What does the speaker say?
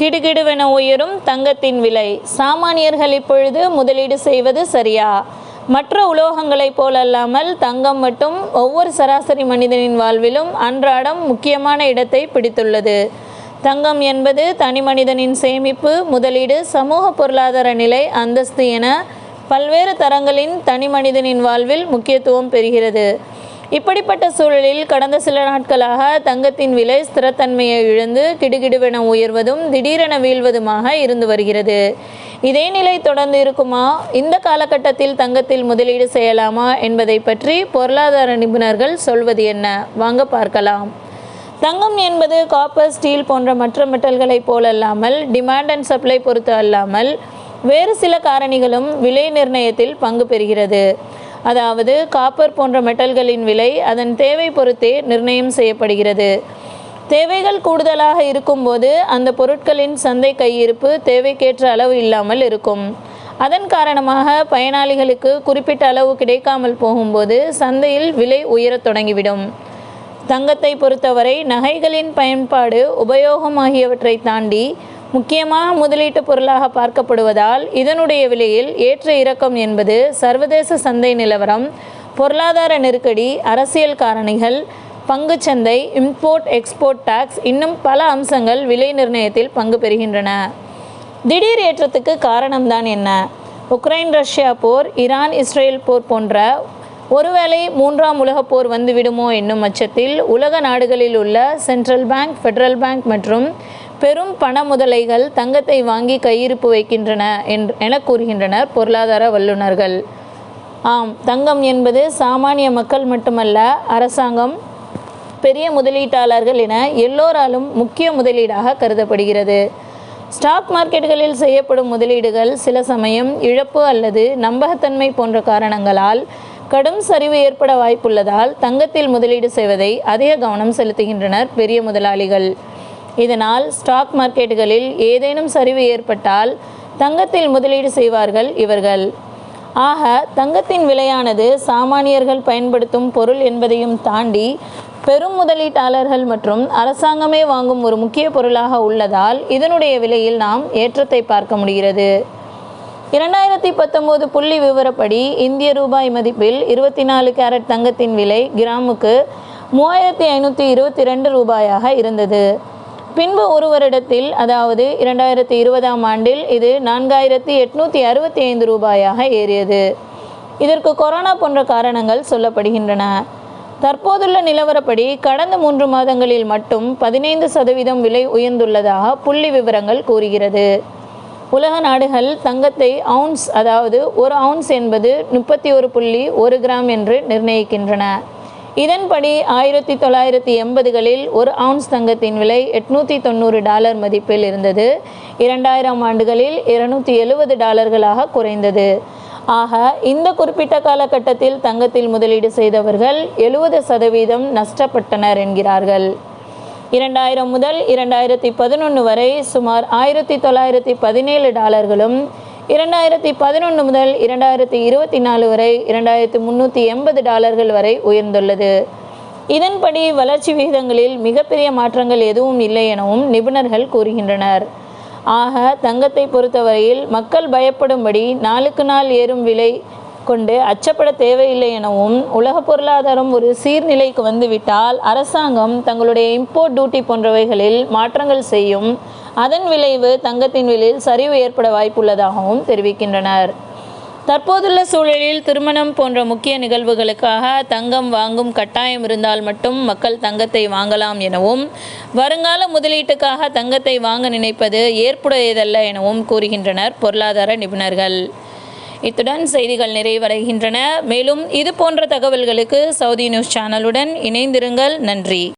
கிடுகிடுவென உயரும் தங்கத்தின் விலை. சாமானியர்கள் இப்பொழுது முதலீடு செய்வது சரியா? மற்ற உலோகங்களைப் போலல்லாமல் தங்கம் மட்டும் ஒவ்வொரு சராசரி மனிதனின் வாழ்விலும் அன்றாடம் முக்கியமான இடத்தை பிடித்துள்ளது. தங்கம் என்பது தனி மனிதனின் சேமிப்பு முதலீடு சமூக பொருளாதார நிலை அந்தஸ்து என பல்வேறு தரங்களின் தனி மனிதனின் வாழ்வில் முக்கியத்துவம் பெறுகிறது. இப்படிப்பட்ட சூழலில் கடந்த சில நாட்களாக தங்கத்தின் விலை ஸ்திரத்தன்மையை இழந்து கிடுகிடுவென உயர்வதும் திடீரென வீழ்வதுமாக இருந்து வருகிறது. இதே நிலை தொடர்ந்து இருக்குமா? இந்த காலகட்டத்தில் தங்கத்தில் முதலீடு செய்யலாமா என்பதை பற்றி பொருளாதார நிபுணர்கள் சொல்வது என்ன? வாங்க பார்க்கலாம். தங்கம் என்பது காப்பர் ஸ்டீல் போன்ற மற்ற மெட்டல்களைப் போலல்லாமல் டிமாண்ட் அண்ட் சப்ளை பொறுத்து அல்லாமல் வேறு சில காரணிகளும் விலை நிர்ணயத்தில் பங்கு பெறுகிறது. அதாவது காப்பர் போன்ற மெட்டல்களின் விலை அதன் தேவை பொறுத்தே நிர்ணயம் செய்யப்படுகிறது. தேவைகள் கூடுதலாக இருக்கும்போது அந்த பொருட்களின் சந்தை கையிருப்பு தேவைக்கேற்ற அளவு இல்லாமல் இருக்கும். அதன் காரணமாக பயனாளிகளுக்கு குறிப்பிட்ட அளவு கிடைக்காமல் போகும்போது சந்தையில் விலை உயரத் தொடங்கிவிடும். தங்கத்தை பொறுத்தவரை நகைகளின் பயன்பாடு உபயோகம் ஆகியவற்றை தாண்டி முக்கியமாக முதலீட்டு பொருளாக பார்க்கப்படுவதால் இதனுடைய விலையில் ஏற்ற இறக்கம் என்பது சர்வதேச சந்தை நிலவரம் பொருளாதார நெருக்கடி அரசியல் காரணிகள் பங்குச்சந்தை இம்போர்ட் எக்ஸ்போர்ட் டாக்ஸ் இன்னும் பல அம்சங்கள் விலை நிர்ணயத்தில் பங்கு பெறுகின்றன. திடீர் ஏற்றத்துக்கு காரணம்தான் என்ன? உக்ரைன் ரஷ்யா போர் ஈரான் இஸ்ரேல் போர் போன்ற ஒருவேளை மூன்றாம் உலகப் போர் வந்துவிடுமோ என்னும் அச்சத்தில் உலக நாடுகளில் உள்ள சென்ட்ரல் பேங்க் ஃபெடரல் பேங்க் மற்றும் பெரும் பண முதலைகள் தங்கத்தை வாங்கி கையிருப்பு வைக்கின்றன என கூறுகின்றனர் பொருளாதார வல்லுநர்கள். ஆம் தங்கம் என்பது சாமானிய மக்கள் மட்டுமல்ல அரசாங்கம் பெரிய முதலீட்டாளர்கள் என எல்லோராலும் முக்கிய முதலீடாக கருதப்படுகிறது. ஸ்டாக் மார்க்கெட்டுகளில் செய்யப்படும் முதலீடுகள் சில சமயம் இழப்பு அல்லது நம்பகத்தன்மை போன்ற காரணங்களால் கடும் சரிவு ஏற்பட வாய்ப்புள்ளதால் தங்கத்தில் முதலீடு செய்வதை அதிக கவனம் செலுத்துகின்றனர் பெரிய முதலாளிகள். இதனால் ஸ்டாக் மார்க்கெட்டுகளில் ஏதேனும் சரிவு ஏற்பட்டால் தங்கத்தில் முதலீடு செய்வார்கள் இவர்கள். ஆக தங்கத்தின் விலையானது சாமானியர்கள் பயன்படுத்தும் பொருள் என்பதையும் தாண்டி பெரும் முதலீட்டாளர்கள் மற்றும் அரசாங்கமே வாங்கும் ஒரு முக்கிய பொருளாக உள்ளதால் இதனுடைய விலையில் நாம் ஏற்றத்தை பார்க்க முடிகிறது. இரண்டாயிரத்தி பத்தொம்போது புள்ளி விவரப்படி இந்திய ரூபாய் மதிப்பில் இருபத்தி நாலு கேரட் தங்கத்தின் விலை கிராமுக்கு மூவாயிரத்தி ஐநூற்றி இருபத்தி ரெண்டு ரூபாயாக இருந்தது. பின்பு ஒரு வருடத்தில் அதாவது இரண்டாயிரத்தி இருபதாம் ஆண்டில் இது நான்காயிரத்தி எட்நூற்றி அறுபத்தி ஐந்து ரூபாயாக ஏறியது. இதற்கு கொரோனா போன்ற காரணங்கள் சொல்லப்படுகின்றன. தற்போதுள்ள நிலவரப்படி கடந்த மூன்று மாதங்களில் மட்டும் பதினைந்து சதவீதம் விலை உயர்ந்துள்ளதாக புள்ளி விவரங்கள் கூறுகிறது. உலக நாடுகள் தங்கத்தை அவுன்ஸ் அதாவது ஒரு அவுன்ஸ் என்பது முப்பத்தி ஒரு புள்ளி ஒரு கிராம் என்று நிர்ணயிக்கின்றன. இதன்படி ஆயிரத்தி தொள்ளாயிரத்தி எண்பதுகளில் ஒரு அவுன்ஸ் தங்கத்தின் விலை எட்நூற்றி தொண்ணூறு டாலர் மதிப்பில் இருந்தது. இரண்டாயிரம் ஆண்டுகளில் இருநூற்றி எழுபது டாலர்களாக குறைந்தது. ஆக இந்த குறிப்பிட்ட காலகட்டத்தில் தங்கத்தில் முதலீடு செய்தவர்கள் எழுபது சதவீதம் நஷ்டப்பட்டனர் என்கிறார்கள். இரண்டாயிரம் முதல் இரண்டாயிரத்தி பதினொன்று வரை சுமார் ஆயிரத்தி தொள்ளாயிரத்தி பதினேழு டாலர்களும் இரண்டாயிரத்தி பதினொன்று முதல் இரண்டாயிரத்தி இருபத்தி நாலு வரை இரண்டாயிரத்தி முந்நூற்றி எண்பது டாலர்கள் வரை உயர்ந்துள்ளது. இதன்படி வளர்ச்சி விகிதங்களில் மிகப்பெரிய மாற்றங்கள் எதுவும் இல்லை எனவும் நிபுணர்கள் கூறுகின்றனர். ஆக தங்கத்தை பொறுத்தவரையில் மக்கள் பயப்படும்படி நாளுக்கு நாள் ஏறும் விலை கொண்டு அச்சப்பட தேவையில்லை எனவும் உலக பொருளாதாரம் ஒரு சீர்நிலைக்கு வந்துவிட்டால் அரசாங்கம் தங்களுடைய இம்போர்ட் டியூட்டி போன்றவைகளில் மாற்றங்கள் செய்யும் அதன் விளைவு தங்கத்தின் விலையில் சரிவு ஏற்பட வாய்ப்புள்ளதாகவும் தெரிவிக்கின்றனர். தற்போதுள்ள சூழலில் திருமணம் போன்ற முக்கிய நிகழ்வுகளுக்காக தங்கம் வாங்கும் கட்டாயம் இருந்தால் மட்டும் மக்கள் தங்கத்தை வாங்கலாம் எனவும் வருங்கால முதலீட்டுக்காக தங்கத்தை வாங்க நினைப்பது ஏற்புடையதல்ல எனவும் கூறுகின்றனர் பொருளாதார நிபுணர்கள். இத்துடன் செய்திகள் நிறைவடைகின்றன. மேலும் இது போன்ற தகவல்களுக்கு சவுதி நியூஸ் சேனலுடன் இணைந்திருங்கள். நன்றி.